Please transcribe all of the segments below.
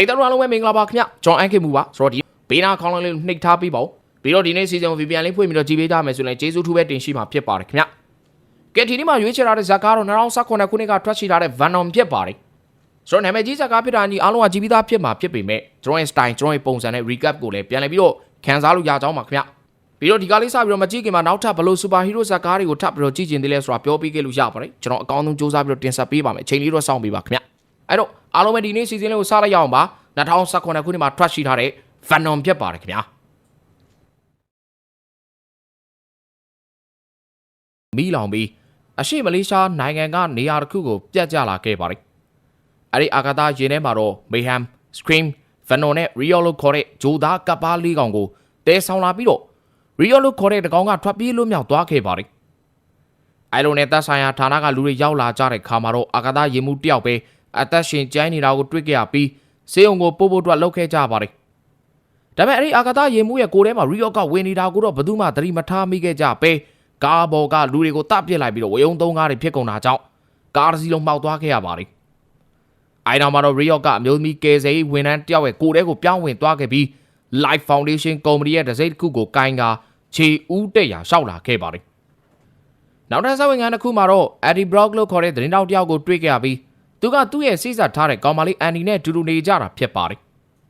ပရိသတ်တို့အားလုံးပဲမင်္ဂလာပါခင်ဗျကျွန်တော်အန်ခေမူပါဆိုတော့ဒီဘေးနာခေါင်းလုံးလေးနှိပ်ထားပြီးပါဦးပြီးတော့ဒီနေ့စီစဉ် VPN လေးဖွင့်ပြီးတော့ကြည့်ပေးကြမယ်ဆိုရင်ကျေးဇူးထူးပဲတင်ရှိမှာဖြစ်ပါတယ်ခင်ဗျကဲဒီနေ့မှာရွေးချယ်ထားတဲ့ဇာတ်ကားတော့2019ခုနှစ်ကထွက်ရှိထားတဲ့ Venom ဖြစ်ပါတယ်ဆိုတော့နာမည်ကြီးဇာတ်ကားဖြစ်တာကြီးအားလုံးကကြည့်ပြီးသားဖြစ်မှာဖြစ်ပေမဲ့ကျွန်တော်ရဲ့ style ကျွန်တော်ရဲ့ပုံစံနဲ့ recap ကိုလည်းပြန်လည်ပြီးတော့ခန်းစားလို့ရကြောင်းပါခင်ဗျပြီးတော့ဒီကားလေးစပြီးတော့မကြည့်ခင်မှာနောက်ထပ်ဘလို့ super hero ဇာတ်ကားတွေကိုထပ်ပြီးတော့ကြည့်ကျင်သေးလဲဆိုတာပြောပြခဲ့လို့ရပါတယ်ကျွန်တော်အကောင်းဆုံးစူးစမ်းပြီးတော့တင်ဆက်ပေးပါမယ်အချိန်လေးတော့စောင့်ပေးပါခင်ဗျ အဲ့တော့အားလုံးပဲဒီနေ့စီစဉ်လေးကိုစလိုက်ရအောင်ပါ2019ခုနှစ်မှာထွက်ရှိထားတဲ့ Venom ဖြစ်ပါတယ်ခင်ဗျာမီးလောင်ပြီးအရှိမလေးရှားနိုင်ငံကနေရာတစ်ခုကိုပြတ်ကျလာခဲ့ပါတယ်အဲ့ဒီအာဂါသရေထဲမှာတော့ Mayhem Scream Venom နဲ့ Rio လို့ခေါ်တဲ့ဂျိုသားကပ်ပါလေးကောင်ကိုတဲဆောင်လာပြီးတော့ Rio လို့ခေါ်တဲ့တကောင်ကထွက်ပြေးလွတ်မြောက်သွားခဲ့ပါတယ်အဲ့လိုနဲ့သက်ဆိုင်ရာဌာနကလူတွေရောက်လာကြတဲ့ခါမှာတော့အာဂါသရေမှုတယောက်ပဲ အသက်ရှင်ကျိုင်းနေတာကိုတွေ့ကြရပြီးဆေးရုံကိုပို့ဖို့အတွက်လှုပ်ခဲ့ကြပါတယ်။ဒါပေမဲ့အဲ့ဒီအာဂတာရေမှုရဲ့ကိုယ်ထဲမှာရီယော့ကဝင်နေတာကိုတော့ဘယ်သူမှသတိမထားမိခဲ့ကြပဲ။ကားဘော်ကလူတွေကိုတပစ်လိုက်ပြီးတော့ဝေယုံသုံးကားတွေဖြစ်ကုန်တာကြောင့်ကားတစ်စီးလုံးမှောက်သွားခဲ့ရပါတယ်။အိုင်နောက်မှာတော့ရီယော့ကအမျိုးသမီးကယ်ဆယ်ရေးဝန်ထမ်းတယောက်ရဲ့ကိုယ်ထဲကိုပြောင်းဝင်သွားခဲ့ပြီး Life Foundation ကုမ္ပဏီရဲ့ဒစိမ့်တစ်ခုကိုကိုင်းကာခြေဦးတက်ရာရှောက်လာခဲ့ပါတယ်။နောက်ထပ်ဆက်ဝင်ငန်းတစ်ခုမှာတော့ Eddie Brock လို့ခေါ်တဲ့သတင်းတောက်တယောက်ကိုတွေ့ခဲ့ရပြီး သူကသူ့ရဲ့စိစတ်ထားတဲ့ကောင်မလေးအန်ဒီနဲ့တူတူနေကြတာဖြစ်ပါတယ်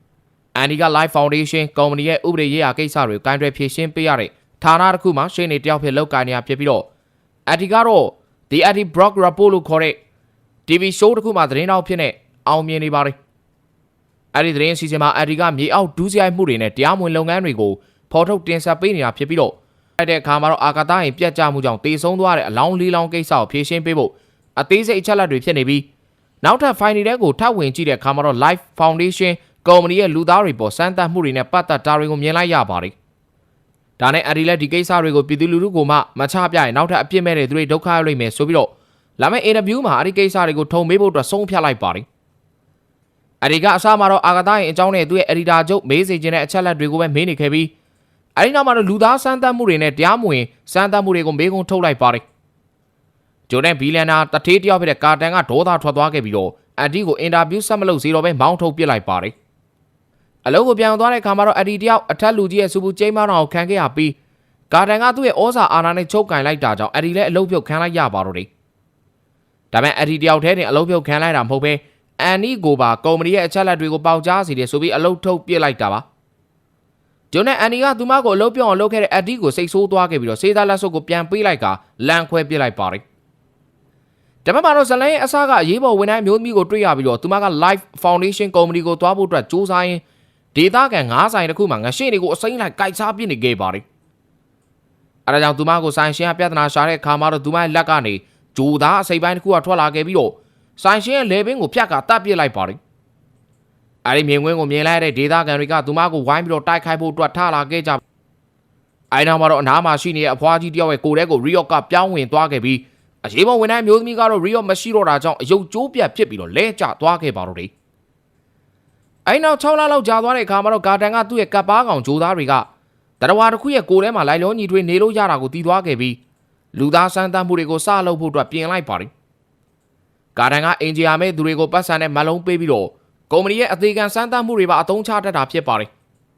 ။အန်ဒီက Life Foundation ကုမ္ပဏီရဲ့ဥပဒေရေးရာကိစ္စတွေကိုကိုင်တွယ်ဖြေရှင်းပေးရတဲ့ဌာနတစ်ခုမှာရှင်းနေတယောက်ဖြစ်လောက်ကိုင်နေရဖြစ်ပြီးတော့အန်ဒီကတော့ The Eddie Brock Report လို့ခေါ်တဲ့ TV show တစ်ခုမှာသတင်းတောက်ဖြစ်နေအောင်မြင်နေပါတယ်။အဲ့ဒီသတင်းအစီအစဉ်မှာအန်ဒီကမြေအောက်ဒူးစရိုက်မှုတွေနဲ့တရားမဝင်လုပ်ငန်းတွေကိုဖော်ထုတ်တင်ဆက်ပေးနေတာဖြစ်ပြီးတော့အဲ့တဲ့အခါမှာတော့အာကာသရင်ပြတ်ကျမှုကြောင့်တေဆုံးသွားတဲ့အလောင်းလေးလောင်းကိစ္စကိုဖြေရှင်းပေးဖို့အသေးစိတ်အချက်အလက်တွေဖြစ်နေပြီး နောက်ထပ် file တွေကိုထပ်ဝင်ကြည့်တဲ့အခါမှာတော့ Life Foundation ကုမ္ပဏီရဲ့လူသားတွေပေါ်စမ်းသပ်မှုတွေနဲ့ပတ်သက်တာတွေကိုမြင်လိုက်ရပါတယ်။ဒါနဲ့အဒီလက်ဒီကိစ္စတွေကိုပြည်သူလူထုကမှမချပြရင်နောက်ထပ်အပြစ်မဲ့တဲ့သူတွေဒုက္ခရောက်လိမ့်မယ်ဆိုပြီးတော့လာမယ့် interview မှာအဒီကိစ္စတွေကိုထုံမေးဖို့အတွက်ဆုံးဖြတ်လိုက်ပါတယ်။အဒီကအစမှာတော့အာဂတာရဲ့အကြောင်းနဲ့သူ့ရဲ့ editor ချုပ်မေးစေခြင်းတဲ့အချက်လက်တွေကိုပဲမေးနေခဲ့ပြီးအဲဒီနောက်မှာတော့လူသားစမ်းသပ်မှုတွေနဲ့တရားမဝင်စမ်းသပ်မှုတွေကိုမေးခွန်းထုတ်လိုက်ပါတယ်။ ဂျိုနဲ့ဘီလန်နာတထေးတယောက်ဖြစ်တဲ့ကာတန်ကဒေါသထွက်သွားခဲ့ပြီးတော့အန်တီကိုအင်တာဗျူးဆက်မလုပ်စီတော့ပဲမောင်းထုတ်ပစ်လိုက်ပါတယ်။အလုပ်ကိုပြန်သွားတဲ့အခါမှာတော့အန်တီတယောက်အထက်လူကြီးရဲ့စူပူကျိမ်းမတော်ကိုခံခဲ့ရပြီးကာတန်ကသူ့ရဲ့ဩဇာအာဏာနဲ့ချုပ်ကင်လိုက်တာကြောင့်အန်တီလည်းအလုပ်ပြုတ်ခံလိုက်ရပါတော့တယ်။ဒါပေမဲ့အန်တီတယောက်တည်းတင်အလုပ်ပြုတ်ခံလိုက်တာမဟုတ်ပဲအန်နီကိုပါကုမ္ပဏီရဲ့အချက်လက်တွေကိုပေါက်ကြားစီတယ်ဆိုပြီးအလုပ်ထုတ်ပစ်လိုက်တာပါ။ဂျွန်နဲ့အန်နီကသူမကိုအလုပ်ပြောင်းအောင်လုပ်ခဲ့တဲ့အန်တီကိုစိတ်ဆိုးသွားခဲ့ပြီးတော့စေးသားလက်စုပ်ကိုပြန်ပေးလိုက်ကလန်ခွဲပစ်လိုက်ပါတယ်။ ဒါပေမဲ့တော့ဇလန်ရဲ့အစကအရေးပေါ်ဝန်ထမ်းမျိုးသမီးကိုတွေ့ရပြီးတော့သူမက Life Foundation ကုမ္ပဏီကိုသွားဖို့အတွက်စူးစမ်းရင်းဒေတာကန်ငါးဆိုင်တစ်ခုမှာငရှင်းတွေကိုအစိမ့်လိုက်ကြိုက်စားပစ်နေခဲ့ပါတယ်။အဲဒါကြောင့်သူမကိုဆိုင်ရှင်ကပြဿနာရှာတဲ့အခါမှာတော့သူမရဲ့လက်ကနေဂျိုသားအစိပ်ပိုင်းတစ်ခုကထွက်လာခဲ့ပြီးတော့ဆိုင်ရှင်ရဲ့လေပင်ကိုဖြတ်ကတတ်ပစ်လိုက်ပါတယ်။အဲဒီမြင်ကွင်းကိုမြင်လိုက်တဲ့ဒေတာကန်တွေကသူမကိုဝိုင်းပြီးတော့တိုက်ခိုက်ဖို့အတွက်ထလာခဲ့ကြအဲနောက်မှာတော့အနားမှာရှိနေတဲ့အဖွားကြီးတယောက်ရဲ့ကိုယ်ထဲကိုရီယော့ကပြောင်းဝင်သွားခဲ့ပြီး အရေးပေါ်ဝန်ထမ်းမျိုးသမီးကတော့ရီယော့မရှိတော့တာကြောင့်အယုတ်ကျိုးပြတ်ဖြစ်ပြီးတော့လဲကျသွားခဲ့ပါတော့တယ်။အဲနောက်6လလောက်ကြာသွားတဲ့အခါမှာတော့ဂါတန်ကသူ့ရဲ့ကပ်ပါကောင်ဂျိုသားတွေကတရဝါတစ်ခုရဲ့ကိုယ်ထဲမှာလိုက်လုံးညီထွေးနေလို့ရတာကိုတီးသွားခဲ့ပြီးလူသားစမ်းသပ်မှုတွေကိုစလုပ်ဖို့အတွက်ပြင်လိုက်ပါတယ်။ဂါတန်ကအင်ဂျီယာမဲ့သူတွေကိုပတ်စံနဲ့မလုံးပေးပြီးတော့ကုမ္ပဏီရဲ့အသေးခံစမ်းသပ်မှုတွေပါအသုံးချတတ်တာဖြစ်ပါတယ်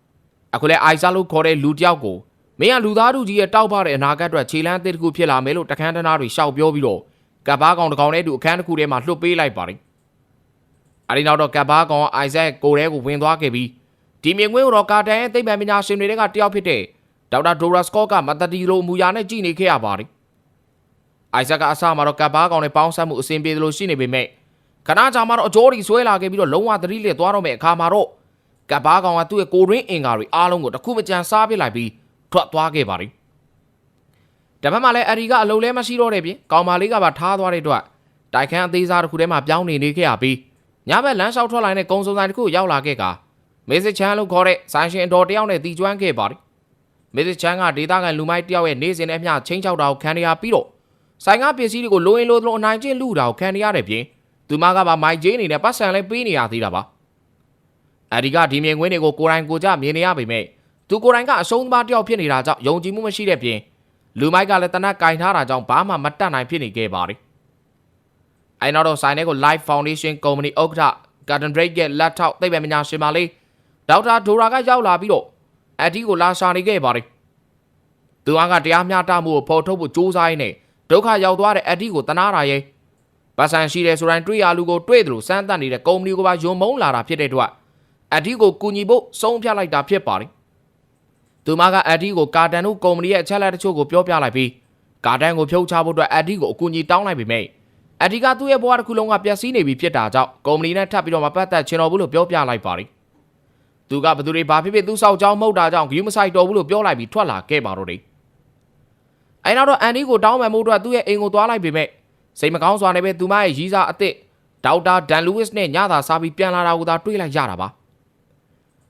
။အခုလဲအိုက်ဇာလို့ခေါ်တဲ့လူတစ်ယောက်ကို မင်းကလူသားတို့ကြီးရဲ့တောက်ပတဲ့အနာဂတ်အတွက်ခြေလမ်းအသစ်တစ်ခုဖြစ်လာမယ်လို့တခန်းတနာတွေရှောက်ပြောပြီးတော့ကပ်ဘာကောင်တစ်ကောင်နဲ့တူအခန်းတစ်ခုထဲမှာလွှတ်ပေးလိုက်ပါတယ်။အဲဒီနောက်တော့ကပ်ဘာကောင်ကအိုက်ဇက်ကိုရဲကိုဝင်သွားခဲ့ပြီးဒီမြင်ကွင်းကိုတော့ကာတန်ရဲ့သိပ္ပံပညာရှင်တွေကတယောက်ဖြစ်တဲ့ဒေါက်တာဒိုရာစကော့ကမတတီလိုအမူအရာနဲ့ကြည်နေခဲ့ရပါတယ်။အိုက်ဇက်ကအစမှာတော့ကပ်ဘာကောင်နဲ့ပေါင်းစပ်မှုအဆင်ပြေသလိုရှိနေပေမဲ့ခဏကြာမှတော့အကျိုးတွေဆွဲလာခဲ့ပြီးတော့လုံးဝသတိလစ်သွားတော့မဲ့အခါမှာတော့ကပ်ဘာကောင်ကသူ့ရဲ့ကိုရင်းအင်္ကာတွေအားလုံးကိုတစ်ခုမကြံစားပစ်လိုက်ပြီး ထွက်သွားခဲ့ပါတယ်။တပတ်မှလည်းအရီကအလုံးလဲမရှိတော့တဲ့ပြင်ကောင်မလေးကပါထားသွားတဲ့အတွက်တိုက်ခန်းအသေးစားတစ်ခုထဲမှာပြောင်းနေနေခဲ့ရပြီးညဘက်လမ်းလျှောက်ထွက်လာတဲ့ကုံစုံဆိုင်တစ်ခုရောက်လာခဲ့ကမေစစ်ချန်လို့ခေါ်တဲ့ဆိုင်ရှင်တော်တယောက်နဲ့တီကျွမ်းခဲ့ပါတယ်။မေစစ်ချန်ကဒေတာကန်လူမိုက်တယောက်ရဲ့နေစဉ်နဲ့အမျှချင်းချောက်တာကိုခံရပြီးတော့ဆိုင်ကပစ္စည်းတွေကိုလိုရင်လိုသလိုအနိုင်ကျင့်လူတာကိုခံရတဲ့ပြင်သူမကပါမိုက်ဂျင်းနေနဲ့ပတ်စံလဲပေးနေရသေးတာပါ။အဒီကဒီမြင်ကွင်းတွေကိုကိုယ်တိုင်ကိုကြမြင်နေရပေမဲ့ သူကိုယ်တိုင်ကအရှုံးသမားတယောက်ဖြစ်နေတာကြောင့်ယုံကြည်မှုမရှိတဲ့ပြင်လူမိုက်ကလည်းတနက်ကင်ထားတာကြောင့်ဘာမှမတတ်နိုင်ဖြစ်နေခဲ့ပါတယ်။အဲနောက်တော့ဆိုင်ထဲကို Life Foundation Company ဥက္ကဋ္ဌကာတန်ဒရိတ်ရဲ့လက်ထောက်သိပ္ပံပညာရှင်ပါလေဒေါက်တာဒိုရာကရောက်လာပြီးတော့အဒီကိုလာရှာနေခဲ့ပါတယ်သူကတရားမျှတမှုကိုဖော်ထုတ်ဖို့ကြိုးစားရင်းနဲ့ဒုက္ခရောက်သွားတဲ့အဒီကိုတနာတာရဲ့ပတ်စံရှိတယ်ဆိုတိုင်းတွေ့ရလူကိုတွေ့တယ်လို့စမ်းသပ်နေတဲ့ကုမ္ပဏီကပါယုံမုန်းလာတာဖြစ်တဲ့အတွက်အဒီကိုကူညီဖို့ဆုံးဖြတ်လိုက်တာဖြစ်ပါတယ် သူမကအဒီကိုကာတန်တို့ကုမ္ပဏီရဲ့အချက်အလက်တချို့ကိုပြောပြလိုက်ပြီးကာတန်ကိုဖြုတ်ချဖို့အတွက်အဒီကိုအကူအညီတောင်းလိုက်ပေမဲ့အဒီကသူ့ရဲ့ဘဝတစ်ခုလုံးကပျက်စီးနေပြီဖြစ်တာကြောင့်ကုမ္ပဏီနဲ့ထပ်ပြီးတော့မပတ်သက်ချင်တော့ဘူးလို့ပြောပြလိုက်ပါတယ်သူကဘသူတွေဘာဖြစ်ဖြစ်သူ့ဆောက်ကြောင်းမဟုတ်တာကြောင့်ဂယူးမဆိုင်တော်ဘူးလို့ပြောလိုက်ပြီးထွက်လာခဲ့ပါတော့တယ်အဲနောက်တော့အန်ဒီကိုတောင်းပန်မှုအတွက်သူ့ရဲ့အိမ်ကိုသွားလိုက်ပေမဲ့စိတ်မကောင်းစွာနဲ့ပဲသူမရဲ့ရီးစားအစ်စ်ဒေါက်တာဒန်လူးဝစ်နဲ့ညသာစားပြီးပြန်လာတာကိုသာတွေးလိုက်ရတာပါ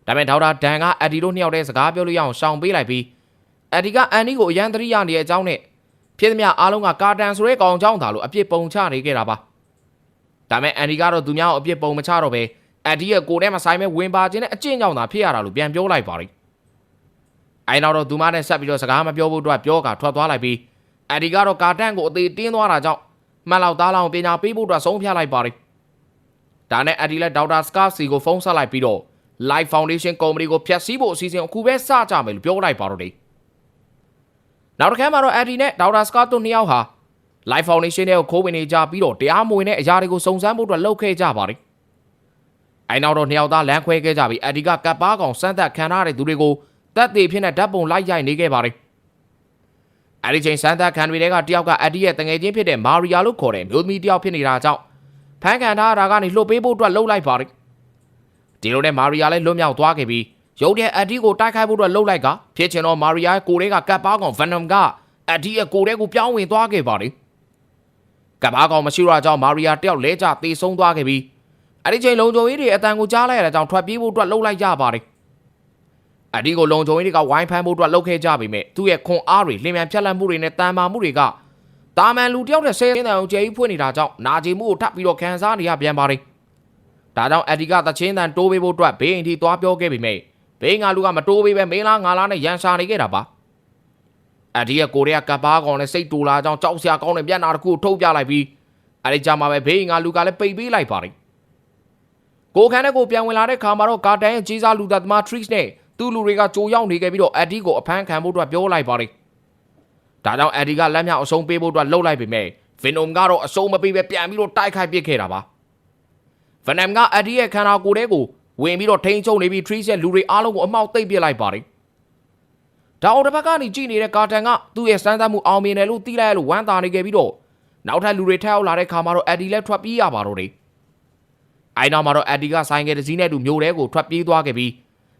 ဒါပေမဲ့ဒေါက်တာဒန်ကအက်ဒီတို့နှစ်ယောက်တည်းစကားပြောလို့ရအောင်ရှောင်ပေးလိုက်ပြီးအက်ဒီကအန်ဒီကိုအရန်သတိရနေတဲ့အကြောင်းနဲ့ဖြစ်သမျှအားလုံးကကာတန်ဆိုတဲ့ကောင်အကြောင်းသာလို့အပြစ်ပုံချနေခဲ့တာပါဒါပေမဲ့အန်ဒီကတော့သူများကိုအပြစ်ပုံမချတော့ပဲအက်ဒီရဲ့ကိုယ်ထဲမှာဆိုင်မဲ့ဝင်ပါခြင်းနဲ့အကျင့်ကြောင့်သာဖြစ်ရတာလို့ပြန်ပြောလိုက်ပါလိမ့်အဲနောက်တော့သူမနဲ့ဆက်ပြီးတော့စကားမပြောဖို့အတွက်ပြောကထွက်သွားလိုက်ပြီးအက်ဒီကတော့ကာတန်ကိုအသေးတင်းသွားတာကြောင့်မှန်လောက်သားလောင်ပညာပေးဖို့အတွက်ဆုံးဖြတ်လိုက်ပါလိမ့်ဒါနဲ့အက်ဒီလည်းဒေါက်တာစကာစီကိုဖုန်းဆက်လိုက်ပြီးတော့ Life Foundation ကုမ္ပဏီကိုဖျက်ဆီးဖို့အစီအစဉ်အခုပဲစကြမယ်လို့ပြောလိုက်ပါတော့တယ်နောက်တစ်ခါမှာတော့ Eddie နဲ့ Dr. Scott တို့နှစ်ယောက်ဟာ Life Foundation ရဲ့ခိုးဝင်နေကြပြီးတော့တရားမဝင်တဲ့အရာတွေကိုစုံစမ်းဖို့အတွက်လှုပ်ခဲ့ကြပါတယ်အဲနောက်တော့နှစ်ယောက်သားလမ်းခွဲခဲ့ကြပြီး Eddie ကကပ်ပါကောင်စမ်းသပ်ခံထားတဲ့သူတွေကိုတပ်သေးဖြစ်တဲ့ဓာတ်ပုံလိုက်ရိုက်နေခဲ့ပါတယ်အဲဒီချိန်စမ်းသပ်ခံတွေကတယောက်က Eddie ရဲ့တငယ်ချင်းဖြစ်တဲ့ Maria လို့ခေါ်တဲ့မျိုးသမီးတယောက်ဖြစ်နေတာကြောင့်ဖန်ခံထားတာကနေလှုပ်ပေးဖို့အတွက်လှုပ်လိုက်ပါတယ် ဒီလိုနဲ့မာရီယာလည်းလွတ်မြောက်သွားခဲ့ပြီးရုပ်တဲ့အက်ဒီကိုတိုက်ခိုက်ဖို့အတွက်လှုပ်လိုက်ကဖြစ်ချင်တော့မာရီယာရဲ့ကိုယ်တွေကကပ်ပါကောင်ဗန်နမ်ကအက်ဒီရဲ့ကိုယ်တွေကိုပြောင်းဝင်သွားခဲ့ပါတယ်ကပ်ပါကောင်မရှိတော့ကြောင့်မာရီယာတယောက်လဲကျသေဆုံးသွားခဲ့ပြီးအဲ့ဒီချိန်လုံခြုံရေးတွေအတန်ကိုကြားလိုက်ရတဲ့ကြောင့်ထွက်ပြေးဖို့အတွက်လှုပ်လိုက်ကြပါတယ်အက်ဒီကိုလုံခြုံရေးတွေကဝိုင်းဖမ်းဖို့အတွက်လှုပ်ခဲ့ကြပေမဲ့သူ့ရဲ့ခွန်အားတွေလင်းမြန်ဖြတ်လန့်မှုတွေနဲ့တန်မာမှုတွေကတာမန်လူတယောက်တဲ့ဆဲတဲ့အောင်ကျေးဖွင့်နေတာကြောင့်နာကျင်မှုကိုထပ်ပြီးတော့ခံစားနေရပြန်ပါတယ် ဒါကြောင့်အက်ဒီကတချင်းတန်တိုးပေးဖို့အတွက်ဘေးအင်တီသွားပြောခဲ့ပေမဲ့ဘေးငါလူကမတိုးပေးပဲမင်းလားငါလားနဲ့ရန်ရှာနေခဲ့တာပါအက်ဒီရဲ့ကိုရီးယားကပ်ပါကောင်နဲ့စိတ်တူလာကြောင်းကြောက်စရာကောင်းတဲ့မျက်နှာတစ်ခုထုတ်ပြလိုက်ပြီးအဲဒီကြမှာပဲဘေးငါလူကလည်းပိတ်ပေးလိုက်ပါတယ်ကိုခန်းနဲ့ကိုပြန်ဝင်လာတဲ့ခါမှာတော့ကာတန်ရဲ့ကြီးစားလူသားသမား Trix နဲ့သူ့လူတွေကကြိုရောက်နေခဲ့ပြီးတော့အက်ဒီကိုအဖမ်းခံဖို့အတွက်ပြောလိုက်ပါတယ်ဒါကြောင့်အက်ဒီကလက်မြောက်အဆုံးပေးဖို့အတွက်လှုပ်လိုက်ပေမဲ့ဗင်နုံကတော့အဆုံးမပေးပဲပြန်ပြီးတော့တိုက်ခိုက်ပစ်ခဲ့တာပါ ဗနမ်ကအက်ဒီရဲ့ခန္ဓာကိုယ်ထဲကိုဝင်ပြီးတော့ထိန်းချုပ်နေပြီး Trees ရဲ့လူတွေအားလုံးကိုအမောက်သိပ်ပစ်လိုက်ပါတယ်။ဒါအော်တစ်ဖက်ကနေကြည့်နေတဲ့ကာတန်ကသူ့ရဲ့စမ်းသပ်မှုအောင်မြင်တယ်လို့သိလိုက်ရလို့ဝမ်းသာနေခဲ့ပြီးတော့နောက်ထပ်လူတွေထပ်ရောက်လာတဲ့ခါမှာတော့အက်ဒီလည်းထွက်ပြေးရပါတော့တယ်။အဲနောက်မှာတော့အက်ဒီကဆိုင်ကယ်တစ်စီးနဲ့တူမျိုးတဲကိုထွက်ပြေးသွားခဲ့ပြီး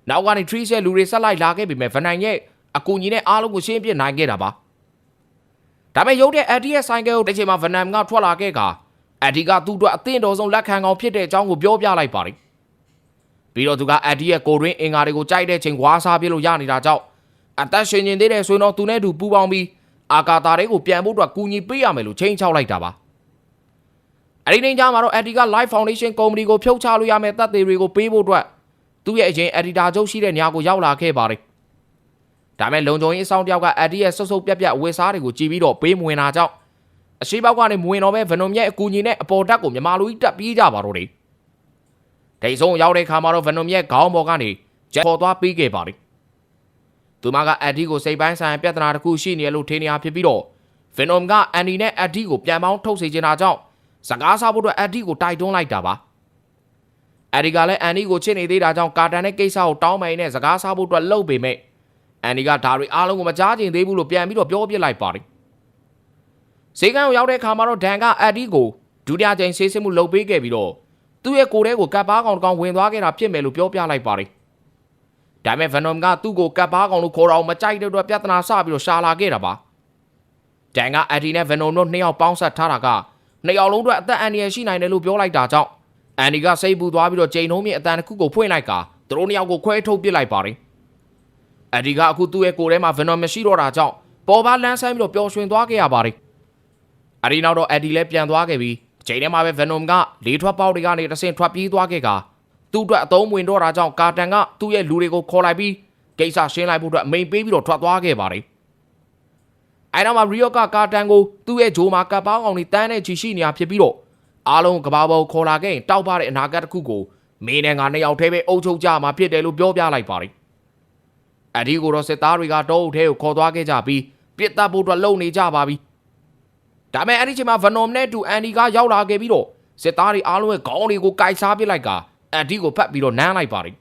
နောက်ကနေ Trees ရဲ့လူတွေဆက်လိုက်လာခဲ့ပေမဲ့ဗနန်ရဲ့အကူကြီးနဲ့အားလုံးကိုရှင်းပြနိုင်ခဲ့တာပါ။ဒါပေမဲ့ရုပ်တဲ့အက်ဒီရဲ့ဆိုင်ကယ်ကိုတစ်ချိန်မှာဗနန်ကထွက်လာခဲ့က အက်ဒီကသူ့အတွက်အသင့်တော်ဆုံးလက်ခံကောင်ဖြစ်တဲ့အကြောင်းကိုပြောပြလိုက်ပါတယ်။ပြီးတော့သူကအက်ဒီရဲ့ကိုရင်းအင်္ဂါတွေကိုကြိုက်တဲ့ချိန်ဝါစားပြလို့ရနေတာကြောင့်အသက်ရှင်နေသေးတဲ့ဆိုရင်တော့သူနဲ့တူပူပေါင်းပြီးအာကာတာတွေကိုပြန်ဖို့အတွက်ကူညီပေးရမယ်လို့ချိန်ချောက်လိုက်တာပါ။အဲဒီနေ့ကျမှတော့အက်ဒီက Life Foundation ကုမ္ပဏီကိုဖြုတ်ချလို့ရမယ့်တပ်သေးတွေကိုပေးဖို့အတွက်သူ့ရဲ့အရင်အက်ဒီတာချုပ်ရှိတဲ့နေရာကိုရောက်လာခဲ့ပါတယ်။ဒါမဲ့လုံခြုံရေးအဆောင်တယောက်ကအက်ဒီရဲ့ဆုပ်ဆုပ်ပြက်ပြက်အဝတ်စားတွေကိုကြည်ပြီးတော့ပေးမဝင်တာကြောင့် အရှိပေါက်ကနေမဝင်တော့ပဲဗနုံရဲ့အကူကြီးနဲ့အပေါ်တက်ကိုမြမာလူကြီးတက်ပြေးကြပါတော့တယ်ဒိတ်ဆုံးရောက်တဲ့ခါမှာတော့ဗနုံရဲ့ခေါင်းပေါ်ကနေဂျက်ပေါ်သွားပြီးခဲ့ပါလိသူမကအက်ဒီကိုစိတ်ပိုင်းဆိုင်ပြဿနာတစ်ခုရှိနေလို့ထင်နေရဖြစ်ပြီးတော့ဗနုံကအန်ဒီနဲ့အက်ဒီကိုပြန်ပေါင်းထုတ်စေချင်တာကြောင့်စကားစားဖို့အတွက်အက်ဒီကိုတိုက်တွန်းလိုက်တာပါအက်ဒီကလည်းအန်ဒီကိုချစ်နေသေးတာကြောင့်ကာတန်နဲ့ကိစ္စကိုတောင်းပန်နေစကားစားဖို့အတွက်လှုပ်ပေမဲ့အန်ဒီကဒါတွေအားလုံးကိုမကြားချင်သေးဘူးလို့ပြန်ပြီးတော့ပြောပြလိုက်ပါတယ် ဈေးကန်းကိုရောက်တဲ့အခါမှာတော့ဒန်ကအက်ဒီကိုဒုတိယကြိမ်ဆေးစစ်မှုလုပ်ပေးခဲ့ပြီးတော့သူ့ရဲ့ကိုယ်ထဲကိုကပ်ပါကောင်တစ်ကောင်ဝင်သွားခဲ့တာဖြစ်မယ်လို့ပြောပြလိုက်ပါတယ်။ဒါပေမဲ့ Venom ကသူ့ကိုကပ်ပါကောင်လို့ခေါ်တော့မကြိုက်တဲ့အတွက်ပြဿနာစပြီးတော့ရှာလာခဲ့တာပါ။ဒန်ကအက်ဒီနဲ့ Venom တို့နှစ်ယောက်ပေါင်းဆက်ထားတာကနှစ်ယောက်လုံးအတွက်အသက်အန္တရာယ်ရှိနိုင်တယ်လို့ပြောလိုက်တာကြောင့်အန်ဒီကစိတ်ပူသွားပြီးတော့ချိန်နှုံးမြင့်အတန်တစ်ခုကိုဖွင့်လိုက်ကသူတို့နှစ်ယောက်ကိုခွဲထုတ်ပစ်လိုက်ပါတယ်။အက်ဒီကအခုသူ့ရဲ့ကိုယ်ထဲမှာ Venom မရှိတော့တာကြောင့်ပေါ်ပါလန်းဆန်းပြီးတော့ပျော်ရွှင်သွားခဲ့ရပါတယ်။ အဒီနောက်တော့အက်ဒီလည်းပြန်သွားခဲ့ပြီးအချိန်ထဲမှာပဲ Venom ကလေထွက်ပေါက်တွေကနေတဆင့်ထွက်ပြေးသွားခဲ့ကသူ့အတွက်အသုံးဝင်တော့တာကြောင့်ကာတန်ကသူ့ရဲ့လူတွေကိုခေါ်လိုက်ပြီးကိစ္စရှင်းလိုက်ဖို့အတွက်အမိန်ပေးပြီးတော့ထွက်သွားခဲ့ပါတယ်အဲနောက်မှာရီယောကကာတန်ကိုသူ့ရဲ့ဂျိုမှာကပ်ပေါင်းအောင်နေတန်းနဲ့ချီရှိနေတာဖြစ်ပြီးတော့အားလုံးကဘာပေါ်ခေါ်လာခဲ့ရင်တောက်ပတဲ့အနာဂတ်တစ်ခုကိုမင်းနဲ့ငါနှစ်ယောက်တည်းပဲအုပ်ချုပ်ကြမှာဖြစ်တယ်လို့ပြောပြလိုက်ပါတယ်။အဒီကိုတော့စစ်သားတွေကတောအုပ်ထဲကိုခေါ်သွားခဲ့ကြပြီးပြစ်တပ်ဖို့အတွက်လုံနေကြပါပြီ။ ဒါပေမဲ့အဲ့ဒီချိန်မှာ Venom နဲ့တူအန်ဒီကရောက်လာခဲ့ပြီးတော့စစ်သားတွေအားလုံးရဲ့ခေါင်းတွေကိုကိုက်စားပစ်လိုက်ကအန်ဒီကိုဖတ်ပြီးတော့နမ်းလိုက်ပါတယ်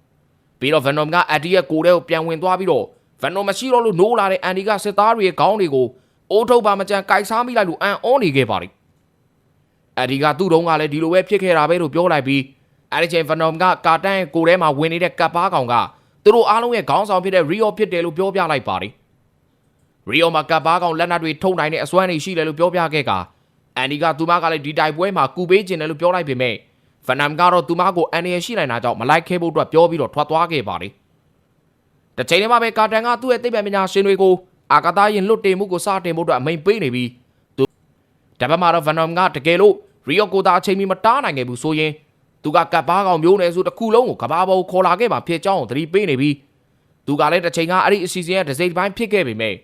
။ပြီးတော့ Venom ကအန်ဒီရဲ့ကိုယ်ထဲကိုပြန်ဝင်သွားပြီးတော့ Venom မရှိတော့လို့နိုးလာတဲ့အန်ဒီကစစ်သားတွေရဲ့ခေါင်းတွေကိုအိုးထုတ်ပါမကြံကိုက်စားမိလိုက်လို့အန်အောနေခဲ့ပါတယ်။အန်ဒီကသူ့တုံးကလည်းဒီလိုပဲဖြစ်ခဲ့တာပဲလို့ပြောလိုက်ပြီးအဲ့ဒီချိန် Venom ကကာတန်ရဲ့ကိုယ်ထဲမှာဝင်နေတဲ့ကပ်ပါကောင်ကသူတို့အားလုံးရဲ့ခေါင်းဆောင်ဖြစ်တဲ့ Rio ဖြစ်တယ်လို့ပြောပြလိုက်ပါတယ်။ Rio မှာကပ်ပါကောင်လက်နက်တွေထုတ်နိုင်တဲ့အစွမ်းတွေရှိတယ်လို့ပြောပြခဲ့ကအန်ဒီကသူမကလည်းဒီတိုက်ပွဲမှာကူပေးခြင်းတယ်လို့ပြောလိုက်ပေမဲ့ Venom ကတော့သူမကိုအန်ရရှိနိုင်တာကြောင့်မလိုက်ခဲဖို့အတွက်ပြောပြီးတော့ထွက်သွားခဲ့ပါတယ်။တစ်ချိန်တည်းမှာပဲကာတန်ကသူ့ရဲ့သိပ္ပံပညာရှင်တွေကိုအာကာသယာဉ်လွတ်တင်မှုကိုစတင်ဖို့အတွက်အမိန်ပေးနေပြီးသူတပတ်မှာတော့ Venom ကတကယ်လို့ Rio ကိုသာအချိန်မီမတားနိုင်ခဲ့ဘူးဆိုရင်သူကကပ်ပါကောင်မျိုးနယ်စုတစ်ခုလုံးကိုကဘာပေါ်ခေါ်လာခဲ့မှဖြစ်ကြောင်းကိုသတိပေးနေပြီးသူကလည်းတစ်ချိန်ကအဲ့ဒီအစီအစဉ်ရဲ့တစ်စိတ်ပိုင်းဖြစ်ခဲ့ပေမဲ့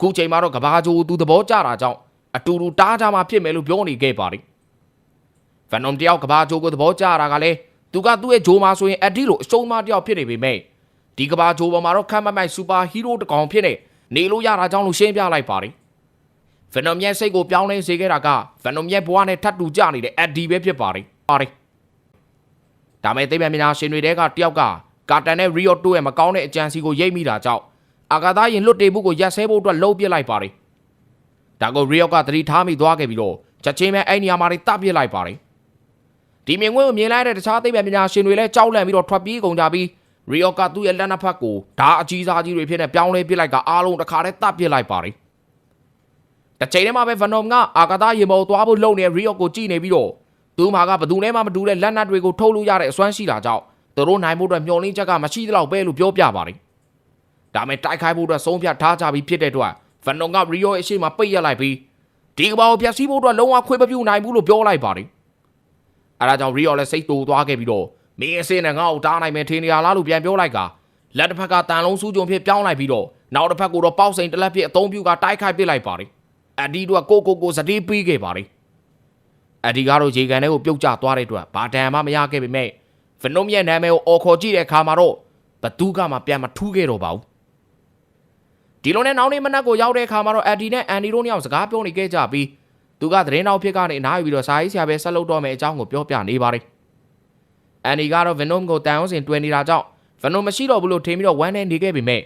ခုချိန်မှာတော့ကဘာဂျိုသူသဘောကျတာကြောင့်အတူတူတားကြမှာဖြစ်မယ်လို့ပြောနေခဲ့ပါတယ်။ Venom တယောက်ကဘာဂျိုကိုသဘောကျတာကလည်းသူကသူ့ရဲ့ဂျိုမှာဆိုရင်အဒီလိုအရှုံးမတယောက်ဖြစ်နေပေမဲ့ဒီကဘာဂျိုပေါ်မှာတော့ခမ်းမမိုက်စူပါဟီးရိုးတစ်ကောင်ဖြစ်နေနေလို့ရတာကြောင့်လို့ရှင်းပြလိုက်ပါတယ်။ Venom ရဲ့စိတ်ကိုပြောင်းလဲစေခဲ့တာက Venom ရဲ့ဘဝနဲ့ထပ်တူကြနေတဲ့အဒီပဲဖြစ်ပါတယ်။ပါတယ်။ဒါမဲ့သိပ္ပံပညာရှင်တွေတဲကတယောက်ကကာတန်နဲ့ Rio တို့ရဲ့မကောင်းတဲ့အကြံစီကိုရိပ်မိတာကြောင့် အာကာသယာဉ်လွတ်တင်မှုကိုရပ်ဆဲဖို့အတွက်လှုပ်ပစ်လိုက်ပါတယ်။ဒါကို Rio ကသတိထားမိသွားခဲ့ပြီးတော့ချက်ချင်းပဲအဲ့နေရာမှာတပ်ပစ်လိုက်ပါတယ်။ဒီမြင်ကွင်းကိုမြင်လိုက်တဲ့တခြားသိပ္ပံပညာရှင်တွေလည်းကြောက်လန့်ပြီးတော့ထွက်ပြေးကုန်ကြပြီး Rio ကသူ့ရဲ့လက်နှစ်ဖက်ကိုဓာအကြီးစားကြီးတွေဖြစ်နေပြောင်းလဲပစ်လိုက်ကအားလုံးတစ်ခါတည်းတပ်ပစ်လိုက်ပါတယ်။တစ်ချိန်တည်းမှာပဲ Venom ကအာကာသယာဉ်ပေါ်သွားဖို့လှုပ်နေတဲ့ Rio ကိုကြည့်နေပြီးတော့သူ့မှာကဘယ်သူနဲ့မှမတူတဲ့လက်နက်တွေကိုထုတ်လို့ရတဲ့အစွမ်းရှိတာကြောင့်သူတို့နိုင်ဖို့အတွက်မျှော်လင့်ချက်ကမရှိသလောက်ပဲလို့ပြောပြပါတယ်။ ဒါမဲ့တိုက်ခိုက်ဖို့အတွက်ဆုံးဖြတ်ထားကြပြီးဖြစ်တဲ့အတွက် Venom က Rio ရဲ့အရှိမပိတ်ရက်လိုက်ပြီးဒီကဘာကိုဖျက်ဆီးဖို့အတွက်လုံးဝခွင့်မပြုနိုင်ဘူးလို့ပြောလိုက်ပါတယ်။အဲဒါကြောင့် Rio လည်းစိတ်တူသွားခဲ့ပြီးတော့မင်းအစင်းနဲ့ငါ့ကိုတားနိုင်မယ်ထင်နေရလားလို့ပြန်ပြောလိုက်ကလက်တစ်ဖက်ကတန်လုံးစူးကြုံဖြစ်ပြောင်းလိုက်ပြီးတော့နောက်တစ်ဖက်ကတော့ပေါက်စိန်တစ်လက်ဖြစ်အသုံးပြုကတိုက်ခိုက်ပစ်လိုက်ပါတယ်။အဒီတို့ကကိုကိုကိုစတိပေးခဲ့ပါတယ်။အဒီကတော့ရေကန်ထဲကိုပြုတ်ကျသွားတဲ့အတွက်ဘာတန်မှမရခဲ့ပေမဲ့ဖနုံရဲ့နာမည်ကိုအော်ခေါ်ကြည့်တဲ့အခါမှာတော့ဘသူကမှပြန်မထူးခဲ့တော့ပါဘူး။ ဒီလိုနဲ့နောက်နေ့မနက်ကိုရောက်တဲ့အခါမှာတော့အဒီနဲ့အန်ဒီတို့နှစ်ယောက်စကားပြောနေခဲ့ကြပြီးသူကသတင်းတော်ဖြစ်ကနေအနားယူပြီးတော့စာရေးဆရာပဲဆက်လုပ်တော့မယ်အကြောင်းကိုပြောပြနေပါတယ်။အန်ဒီကတော့ Venom ကိုတန်အောင်စင်တွေ့နေတာကြောင့် Venom မရှိတော့ဘူးလို့ထင်ပြီးတော့ဝမ်းနေနေခဲ့ပေမဲ့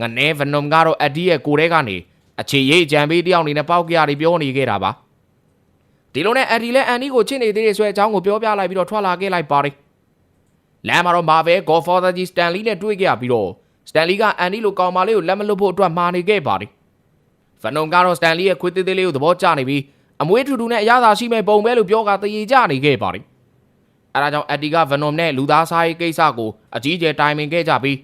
ငနဲ Venom ကတော့အဒီရဲ့ကိုယ်ထဲကနေအခြေရိတ်ကြံပေးတယောက်အနေနဲ့ပေါက်ကြရီပြောနေခဲ့တာပါ။ဒီလိုနဲ့အဒီလည်းအန်ဒီကိုချစ်နေသေးတယ်ဆိုတဲ့အကြောင်းကိုပြောပြလိုက်ပြီးတော့ထွက်လာခဲ့လိုက်ပါတယ်။လမ်းမှာတော့ Marvel Godfather ကြီး Stanley နဲ့တွေ့ခဲ့ရပြီးတော့ Stanley ကအန်ဒီလိုကောင်မလေးကိုလက်မလွတ်ဖို့အတွက်မှာနေခဲ့ပါတယ်။ Venom ကတော့ Stanley ရဲ့ခွေးသေးသေးလေးကိုသဘောကျနေပြီးအမွေးထူထူနဲ့အရသာရှိမဲ့ပုံပဲလို့ပြောကတရေကြနေခဲ့ပါတယ်။အဲဒါကြောင့်အက်တီက Venom နဲ့လူသားစားရေးကိစ္စကိုအကြီးအကျယ်တိုင်ပင်ခဲ့ကြပြီး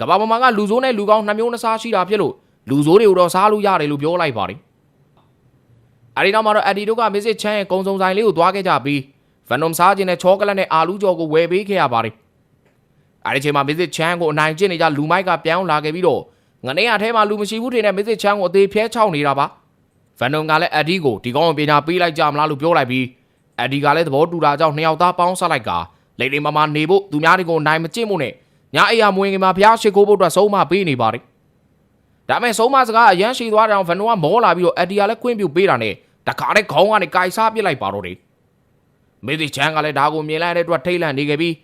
ကမ္ဘာပေါ်မှာကလူဆိုးနဲ့လူကောင်းနှစ်မျိုးနှစ်စားရှိတာဖြစ်လို့လူဆိုးတွေကိုတော့စားလို့ရတယ်လို့ပြောလိုက်ပါတယ်။အဲဒီနောက်မှာတော့အက်တီတို့ကမစ်စစ်ချမ်းရဲ့ကုံစုံဆိုင်လေးကိုသွားခဲ့ကြပြီး Venom စားခြင်းနဲ့ချောကလက်နဲ့အာလူးကြော်ကိုဝယ်ပေးခဲ့ရပါတယ်။ အဲဒီချိန်မှာမစ်စစ်ချမ်းကိုအနိုင်ကျင့်နေကြလူမိုက်ကပြောင်းလာခဲ့ပြီးတော့ငနေရထဲမှာလူမရှိဘူးထင်တဲ့မစ်စစ်ချမ်းကိုအသေးဖျဲချောက်နေတာပါ။ Venom ကလည်းအက်တီကိုဒီကောင်းကိုပညာပေးလိုက်ကြမလားလို့ပြောလိုက်ပြီးအက်ဒီကလည်းသဘောတူတာကြောင့်နှစ်ယောက်သားပေါင်းဆက်လိုက်ကလိမ့်လိမ့်မမနေဖို့သူများတွေကိုနိုင်မကျင့်မှုနဲ့ညအိယာမွေးငင်မှာဖျားရှိခိုးဖို့အတွက်ဆုံးမပေးနေပါတယ်။ဒါမဲ့ဆုံးမစကားအရန်ရှိသွားတဲ့အောင်ဗန်နိုကမောလာပြီးတော့အက်ဒီကလည်းခွင့်ပြုပေးတာနဲ့တခါနဲ့ခေါင်းကနေကိုင်စားပစ်လိုက်ပါတော့တယ်။မေဒီချန်ကလည်းဒါကိုမြင်လိုက်တဲ့အတွက်ထိတ်လန့်နေခဲ့ပြီး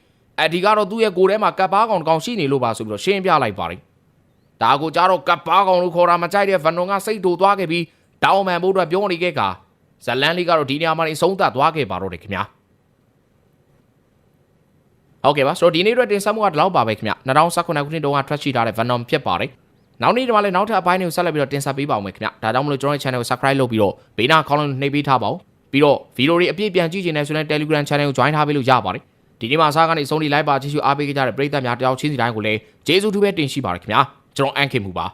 အက်ဒီကတော့သူ့ရဲ့ကိုယ်ထဲမှာကပ်ပါကောင်တစ်ကောင်ရှိနေလို့ပါဆိုပြီးတော့ရှင်းပြလိုက်ပါတယ်။ဒါကိုကြတော့ကပ်ပါကောင်လို့ခေါ်တာမကြိုက်တဲ့ဗန်နိုကစိတ်တူသွားခဲ့ပြီးတောင်းမန်ဖို့အတွက်ပြောနေခဲ့ကဇလန်လေးကတော့ဒီနေရာမှာနေဆုံးသတ်သွားခဲ့ပါတော့တယ်ခင်ဗျာဟုတ်ကဲ့ပါဆိုတော့ဒီနေ့အတွက်တင်ဆက်မှုကဒီလောက်ပါပဲခင်ဗျ2019ခုနှစ်တုန်းကထွက်ရှိထားတဲ့ Venom ဖြစ်ပါတယ်နောက်နေ့ဒီမှာလည်းနောက်ထပ်အပိုင်းတွေကိုဆက်လက်ပြီးတော့တင်ဆက်ပေးပါဦးမယ်ခင်ဗျဒါကြောင့်မလို့ကျွန်တော်ရဲ့ channel ကို subscribe လုပ်ပြီးတော့ဘေးနားခေါင်းလုံးနှိပ်ပေးထားပါဦးပြီးတော့ဗီဒီယိုတွေအပြည့်ပြန်ကြည့်ချင်တယ်ဆိုရင် Telegram channel ကို join ထားပေးလို့ရပါတယ် ဒီနေ့မှာအစားကနေစုံဒီ live ပါကြည့်ရှုအားပေးကြတဲ့ပရိသတ်များတယောက်ချင်းစီတိုင်းကိုလည်းကျေးဇူးတူပဲတင်ရှိပါတယ်ခင်ဗျာကျွန်တော်အန်ခင်မူပါ